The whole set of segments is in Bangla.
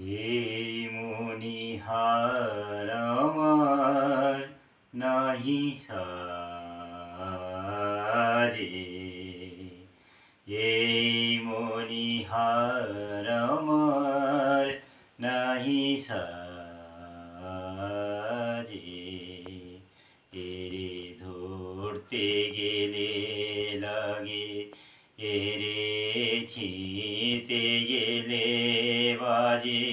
এই মনিহার আমার নাহি সাজে। এই মনিহার আমার নাহি সাজে। এরে ধরতে গেলে ছিঁড়তে গেলে বাজে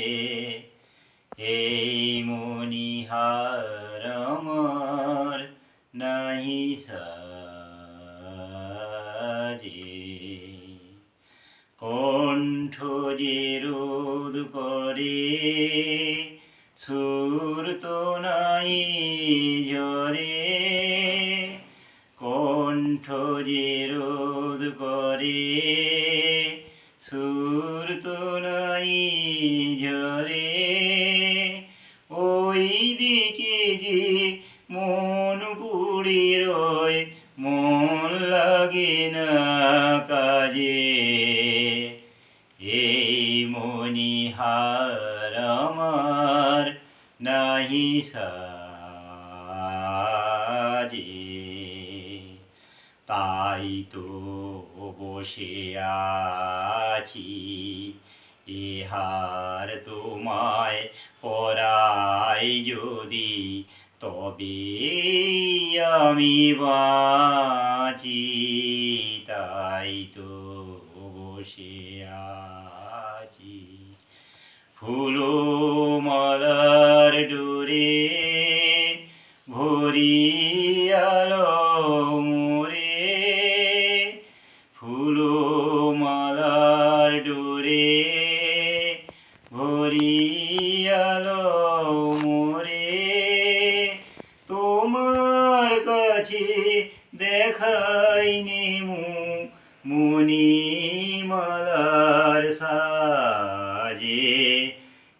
এই মনিহার আমার নাহি সাজে কণ্ঠ যে রোদ করে সুর তো নাই জরে কণ্ঠ যে রোদ করে সুর তো নাই ঝরে। ওই দিকে যে মন পুড়ে রয়, মন লাগে না কাজে। এই মনিহার আমার নাহি সাজে। তাই তো বসে আছি ইহার তোমায় পরাই যদি, তবে আমি বাঁচি। তাই তো বসে আছি ফুলো মালার ডোরে ডোরে ভরিয়ালো মোরে। তোমার কাছে দেখাইনি মুখ মুনি মালার সাজে।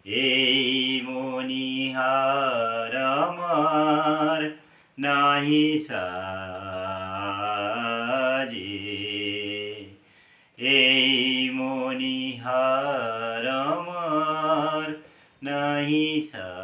এই মনিহার আমার নাহি সাজে। এই মনিহার আমার নাহি সা